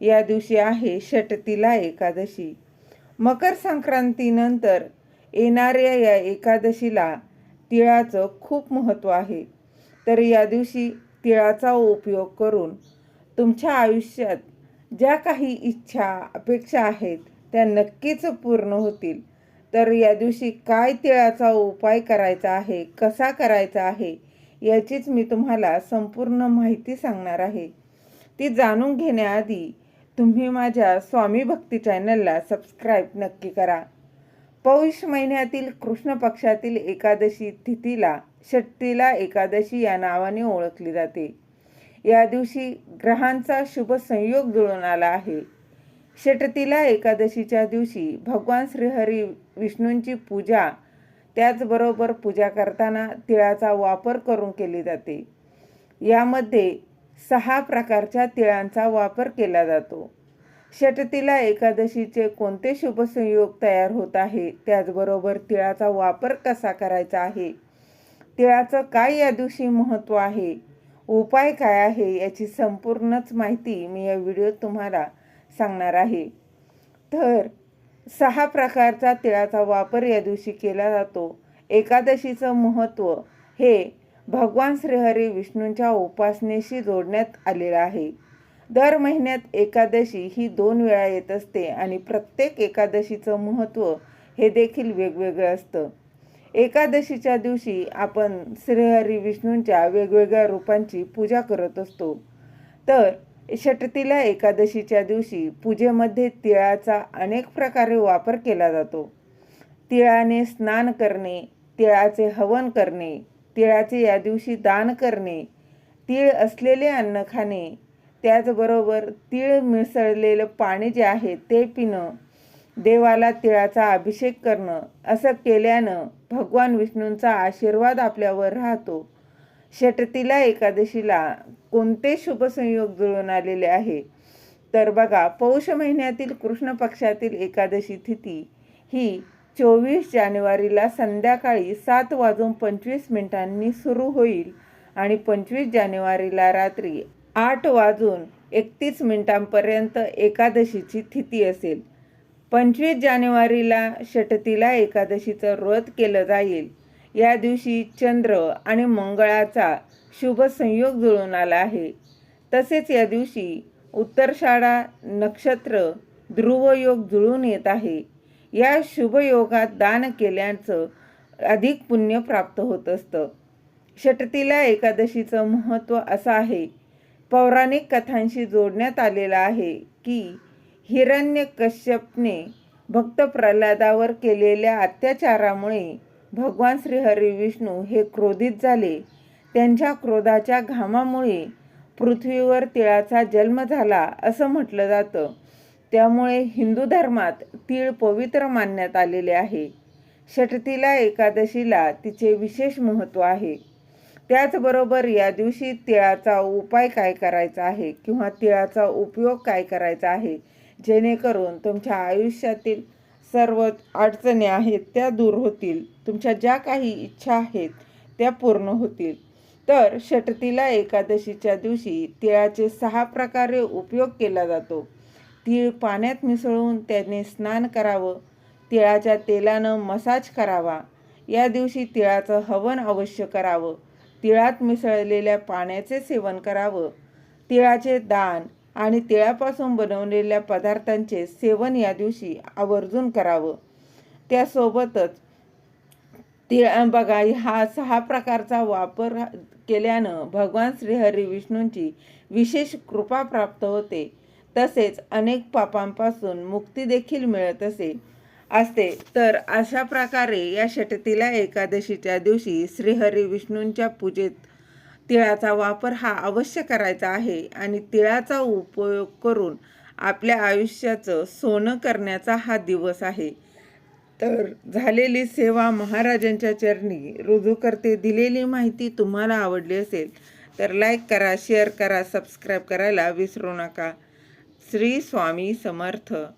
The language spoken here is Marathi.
या दिवशी आहे षटतीला एकादशी. मकर संक्रांतीनंतर येणाऱ्या या एकादशीला तिळाचं खूप महत्त्व आहे. तर या दिवशी तिळाचा उपयोग करून तुमच्या आयुष्यात ज्या काही इच्छा अपेक्षा आहेत त्या नक्कीच पूर्ण होतील. तर या दिवशी काय तिळाचा उपाय करायचा आहे कसा करायचा आहे याचीच मी तुम्हाला संपूर्ण माहिती सांगणार आहे. ती जाणून घेण्याआधी तुम्ही माझ्या स्वामी भक्ती चॅनलला सबस्क्राईब नक्की करा. पौष महिन्यातील कृष्ण पक्षातील एकादशी तिथीला षट्टीला एकादशी या नावाने ओळखली जाते. या दिवशी ग्रहांचा शुभ संयोग जुळून आला आहे. षटतीला एकादशीच्या दिवशी भगवान श्रीहरी विष्णूंची पूजा त्याचबरोबर पूजा करताना तिळाचा वापर करून केली जाते. यामध्ये सहा प्रकारच्या तिळांचा वापर केला जातो. षटतीला एकादशीचे कोणते शुभसंयोग तयार होत आहे? त्याचबरोबर तिळाचा वापर कसा करायचा आहे? तिळाचं काय या दिवशी महत्त्व आहे? उपाय काय आहे? याची संपूर्णच माहिती मी या व्हिडिओत तुम्हाला सांगणार आहे. तर सहा प्रकारचा तिळाचा वापर या दिवशी केला जातो. एकादशीचं महत्त्व हे भगवान श्रीहरी विष्णूंच्या उपासनेशी जोडण्यात आलेला आहे. दर महिन्यात एकादशी ही दोन वेळा येत असते आणि प्रत्येक एकादशीचं महत्त्व हे देखील वेगवेगळं असतं. एकादशीच्या दिवशी आपण श्रीहरी विष्णूंच्या वेगवेगळ्या रूपांची पूजा करत असतो. तर षटतीला एकादशीच्या दिवशी पूजेमध्ये तिळाचा अनेक प्रकारे वापर केला जातो. तिळाने स्नान करणे तिळाचे हवन करणे तिळाचे या दिवशी दान करणे तीळ असलेले अन्न खाणे त्याचबरोबर तीळ मिसळलेलं पाणी जे आहे ते पिणं देवाला तिळाचा अभिषेक करणं असं केल्यानं भगवान विष्णूंचा आशीर्वाद आपल्यावर राहतो. षटतीला एकादशीला कोणते शुभसंयोग जुळून आलेले आहे? तर बघा पौष महिन्यातील कृष्ण पक्षातील एकादशी तिथी ही चोवीस जानेवारीला संध्याकाळी सात वाजून पंचवीस मिनिटांनी सुरू होईल आणि पंचवीस जानेवारीला रात्री आठ वाजून एकतीस मिनिटांपर्यंत एकादशीची तिथी असेल. पंचवीस जानेवारीला षटतीला एकादशीचं व्रत केलं जाईल. या दिवशी चंद्र आणि मंगळाचा शुभ संयोग जुळून आला आहे. तसेच या दिवशी उत्तरशाळा नक्षत्र ध्रुवयोग जुळून येत आहे. या शुभयोगात दान केल्याचं अधिक पुण्य प्राप्त होत असतं. षटतीला एकादशीचं महत्त्व असं आहे. पौराणिक कथांशी जोडण्यात आलेलं आहे की हिरण्य कश्यपने भक्त प्रल्हादावर केलेल्या अत्याचारामुळे भगवान श्रीहरी विष्णू हे क्रोधित झाले. त्यांच्या क्रोधाच्या घामामुळे पृथ्वीवर तिळाचा जन्म झाला असं म्हटलं जातं. त्यामुळे हिंदू धर्मात तीळ पवित्र मानण्यात आलेले आहे. षटतीला एकादशीला तिचे विशेष महत्त्व आहे. त्याचबरोबर या दिवशी तिळाचा उपाय काय करायचा आहे किंवा तिळाचा उपयोग काय करायचा आहे जेणेकरून तुमच्या आयुष्यातील सर्व अडचणी आहेत त्या दूर होतील. तुमच्या ज्या काही इच्छा आहेत त्या पूर्ण होतील. तर षटतीला एकादशीच्या दिवशी तिळाचे सहा प्रकारे उपयोग केला जातो. तीळ पाण्यात मिसळून त्याने स्नान करावं तिळाच्या तेलानं मसाज करावा. या दिवशी तिळाचं हवन अवश्य करावं. तिळात मिसळलेल्या पाण्याचे सेवन करावं. तिळाचे दान आणि तिळापासून बनवलेल्या पदार्थांचे सेवन या दिवशी आवर्जून करावं. त्यासोबतच तिळ बघा हा सहा प्रकारचा वापर केल्यानं भगवान श्रीहरी विष्णूंची विशेष कृपा प्राप्त होते. तसेच अनेक पापांपासून मुक्ती देखील मिळत असे असते. तर अशा प्रकारे या षटतीला एकादशीच्या दिवशी श्रीहरी विष्णूंच्या पूजेत तिळाचा वापर हा अवश्य करायचा आहे आणि तिळाचा उपयोग करून आपल्या आयुष्याचं सोनं करण्याचा हा दिवस आहे. तर झालेली सेवा महाराजांच्या चरणी रुजू करते दिलेली माहिती तुम्हाला आवडली असेल तर लाईक करा शेअर करा सबस्क्राईब करायला विसरू नका. श्री स्वामी समर्थ.